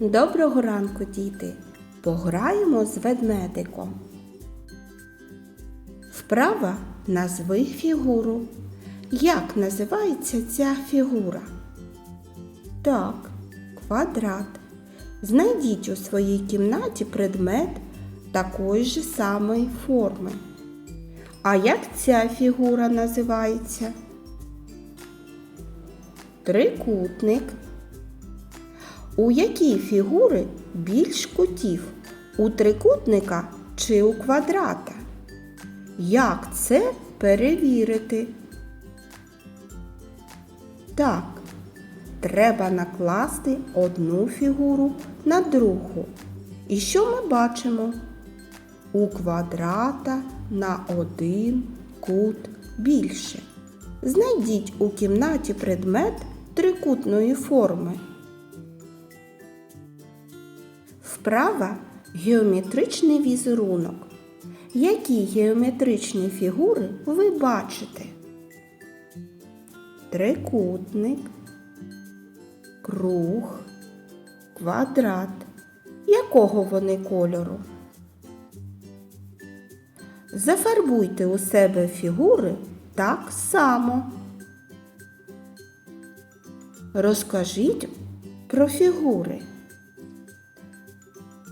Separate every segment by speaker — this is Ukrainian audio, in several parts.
Speaker 1: Доброго ранку, діти! Пограємо з ведмедиком. Вправа назви фігуру. Як називається ця фігура? Так, квадрат. Знайдіть у своїй кімнаті предмет такої ж самої форми. А як ця фігура називається? Трикутник. У якій фігури більш кутів? У трикутника чи у квадрата? Як це перевірити? Так, треба накласти одну фігуру на другу. І що ми бачимо? У квадрата на один кут більше. Знайдіть у кімнаті предмет трикутної форми. Вправа геометричний візерунок. Які геометричні фігури ви бачите? Трикутник, круг, квадрат. Якого вони кольору? Зафарбуйте у себе фігури так само. Розкажіть про фігури.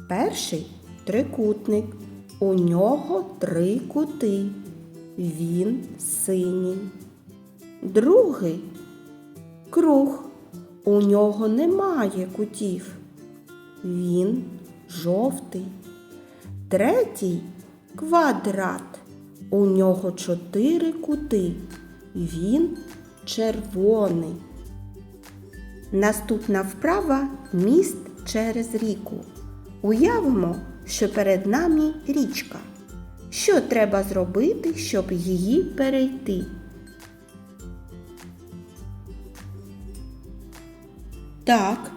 Speaker 1: Перший трикутник. У нього три кути. Він синій. Другий круг. У нього немає кутів. Він жовтий. Третій квадрат. У нього чотири кути. Він червоний. Наступна вправа міст через ріку. Уявимо, що перед нами річка. Що треба зробити, щоб її перейти? Так,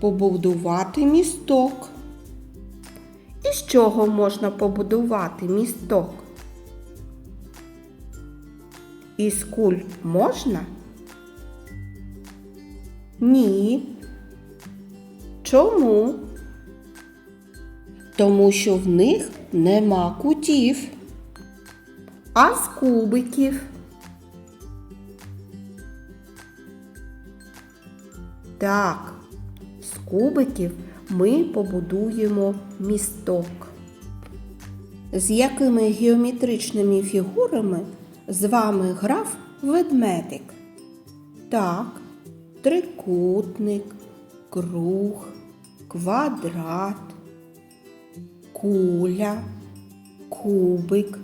Speaker 1: побудувати місток. І з чого можна побудувати місток? Із куль можна? Ні. Чому? Тому що в них нема кутів. А з кубиків? Так, з кубиків ми побудуємо місток. З якими геометричними фігурами з вами грав ведмедик? Так, трикутник, круг, квадрат, куля, кубик.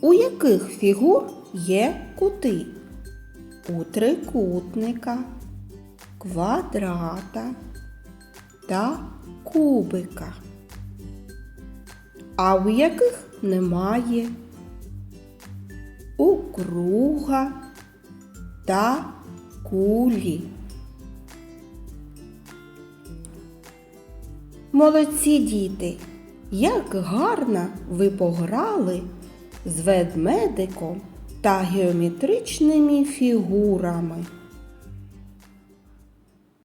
Speaker 1: У яких фігур є кути? У трикутника, квадрата та кубика. А у яких немає? У круга та кулі. Молодці діти! Як гарно ви пограли з ведмедиком та геометричними фігурами.